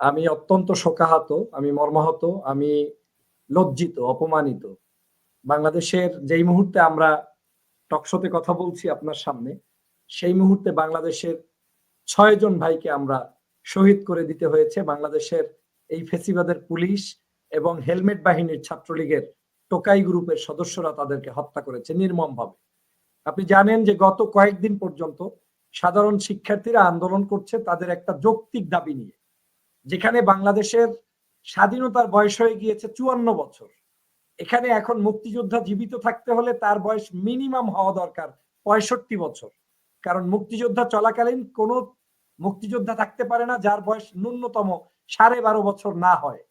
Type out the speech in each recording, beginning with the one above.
আমি অত্যন্ত শোকাহত, আমি মর্মাহত, আমি লজ্জিত, অপমানিত। বাংলাদেশের যেই মুহূর্তে আমরা টকশোতে কথা বলছি আপনার সামনে, সেই মুহূর্তে বাংলাদেশের ছয় জন ভাইকে আমরা শহীদ করে দিতে হয়েছে। বাংলাদেশের এই ফেসিবাদের পুলিশ এবং হেলমেট বাহিনীর ছাত্রলীগের টোকাই গ্রুপের সদস্যরা তাদেরকে হত্যা করেছে নির্মমভাবে। আপনি জানেন যে গত কয়েকদিন পর্যন্ত সাধারণ শিক্ষার্থীরা আন্দোলন করছে তাদের একটা যৌক্তিক দাবি নিয়ে। যেখানে বাংলাদেশের স্বাধীনতার বয়স হয়ে গিয়েছে চুয়ান্ন বছর। এখানে এখন মুক্তিযোদ্ধা জীবিত থাকতে হলে তার বয়স মিনিমাম হওয়া দরকার পঁয়ষট্টি বছর। কারণ মুক্তিযোদ্ধা চলাকালীন কোন মুক্তিযোদ্ধা থাকতে পারে না যার বয়স ন্যূনতম সাড়ে বারো বছর না হয়।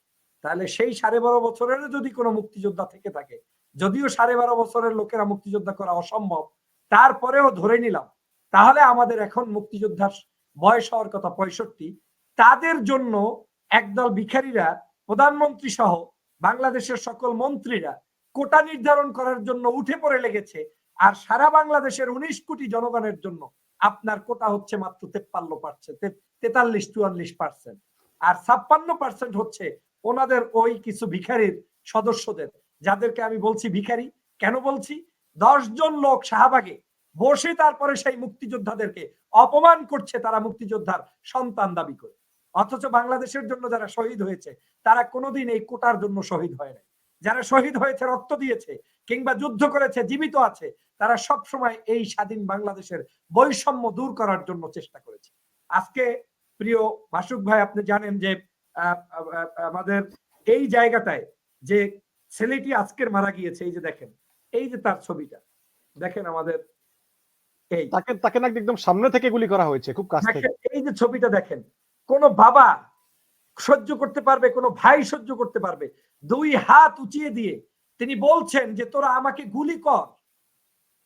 তাহলে সেই সাড়ে বারো বছরের যদি কোনো মুক্তিযোদ্ধা থেকে থাকে, যদিও সাড়ে বারো বছরের লোকেরা মুক্তিযোদ্ধা করা অসম্ভব, তারপরেও ধরে নিলাম, তাহলে আমাদের এখন মুক্তিযোদ্ধার বয়স হওয়ার কথা পঁয়ষট্টি তাদের জন্য একদল ভিখারিরা, প্রধানমন্ত্রী সহ বাংলাদেশের সকল মন্ত্রীরা কোটা নির্ধারণ করার জন্য উঠে পড়ে লেগেছে আর সারা বাংলাদেশের উনিশ কোটি জনগণের জন্য আপনার কোটা হচ্ছে মাত্র তেপ্পান্ন পার্সেন্ট তেতাল্লিশ, চুয়াল্লিশ পার্সেন্ট আর ছাপ্পান্ন পার্সেন্ট হচ্ছে ওনাদের ওই কিছু ভিখারির সদস্যদের, যাদেরকে আমি বলছি ভিখারি। কেন বলছি? দশ জন লোক শাহবাগে বসে তারপরে সেই মুক্তিযোদ্ধাদেরকে অপমান করছে তারা মুক্তিযোদ্ধার সন্তান দাবি করে। অথচ বাংলাদেশের জন্য যারা শহীদ হয়েছে তারা কোনোদিন এই কোটার জন্য শহীদ হয় নাই। যারা শহীদ হয়েছে রক্ত দিয়েছে কিংবা যুদ্ধ করেছে জীবিত আছে তারা সব সময় এই স্বাধীন বাংলাদেশের বৈষম্য দূর করার জন্য চেষ্টা করেছে। আজকে প্রিয় মাসুক ভাই আপনি জানেন যে আমাদের এই জায়গাটায় যে ছেলেটি আজকের মারা গিয়েছে এই যে দেখেন এই যে তার ছবিটা দেখেন আমাদের এই তাকে তাকে নাকি একদম সামনে থেকে গুলি করা হয়েছে খুব কাছ থেকে। এই যে ছবিটা দেখেন কোন বাবা সহ্য করতে পারবে, কোন ভাই সহ্য করতে পারবে। দুই হাত উঁচিয়ে দিয়ে তিনি বলছেন যে, তোরা আমাকে গুলি কর।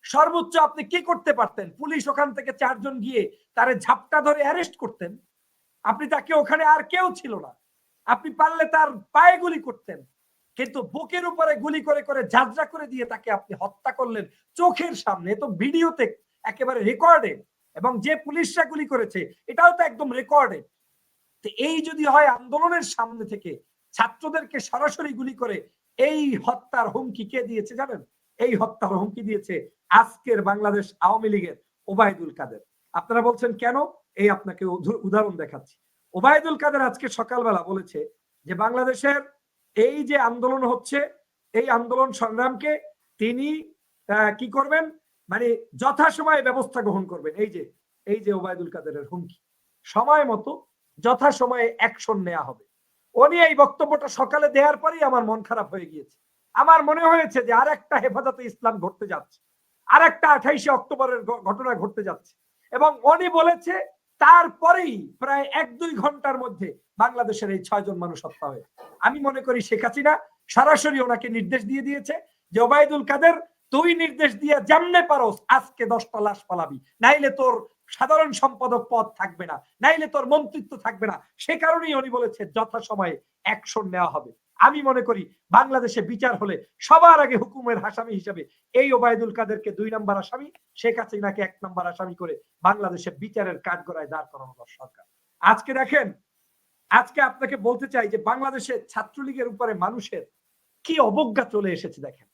সর্বোচ্চ আপনি কি করতে পারতেন? পুলিশ ওখান থেকে চারজন গিয়ে তারে ঝাপটা ধরে অ্যারেস্ট করতেন। আপনি তাকে ওখানে আর কেউ ছিল না। আপনি পারলে তার পায়ে গুলি করতেন। কিন্তু বুকের উপরে গুলি করে করে যাত্রা করে দিয়ে তাকে আপনি হত্যা করলেন চোখের সামনে। তো ভিডিওতে একেবারে রেকর্ডে এবং যে পুলিশরা গুলি করেছে, এটাও তো একদম রেকর্ডেড এই যদি হয় আন্দোলনের সামনে থেকে ছাত্রদেরকে সরাসরি গুলি করে, এই হত্যার হুমকি কে দিয়েছে জানেন? এই হত্যার হুমকি দিয়েছে আজকের বাংলাদেশ আওয়ামী লীগের ওবায়দুল কাদের। আপনারা বলছেন, কেন? এই আপনাকে উদাহরণ দেখাচ্ছি। ওবায়দুল কাদের আজকে সকালবেলা বলেছে যে বাংলাদেশের এই যে আন্দোলন হচ্ছে, এই আন্দোলন সংগ্রামকে তিনি কি করবেন? মানে যথাসময়ে ব্যবস্থা গ্রহণ করবেন। এই যে এই যে ওবায়দুল কাদেরের হুমকি। সময় মতো যথাসময়ে অ্যাকশন নেওয়া হবে। উনি এই বক্তব্যটা সকালে দেওয়ার পরেই আমার মন খারাপ হয়ে গিয়েছে। আমার মনে হয়েছে যে আর একটা হেফাজতে ইসলাম ঘটতে যাচ্ছে। আর একটা আঠাইশে অক্টোবরের ঘটনা ঘটতে যাচ্ছে। এবং উনি বলেছে, তারপরেই প্রায় এক দুই ঘণ্টার মধ্যে বাংলাদেশের এই ছয়জন মানুষ হত্যা হয়েছে আমি মনে করি শেখ হাসিনা সরাসরি ওনাকে নির্দেশ দিয়ে দিয়েছে যে, ওবায়দুল কাদের তুই নির্দেশ দিয়ে যেমনে পারো আজকে দশটা লাশ পালাবি, নাইলে তোর সাধারণ সম্পাদক পদ থাকবে না, নাইলে তোর মন্ত্রিত্ব থাকবে না। সে কারণেই উনি বলেছে, যথাসময়ে অ্যাকশন নেওয়া হবে। আমি মনে করি, বাংলাদেশে বিচার হলে সবার আগে হুকুমের আসামি হিসেবে এই ওবায়দুল কাদেরকে দুই নম্বর আসামি সে শেখ হাসিনাকে এক নম্বর আসামি করে বাংলাদেশে বিচারের কাঠগড়ায় দাঁড় করানো সরকার আজকে দেখেন, আজকে আপনাকে বলতে চাই যে বাংলাদেশে ছাত্রলীগের উপরে মানুষের কি অবজ্ঞা চলে এসেছে দেখেন।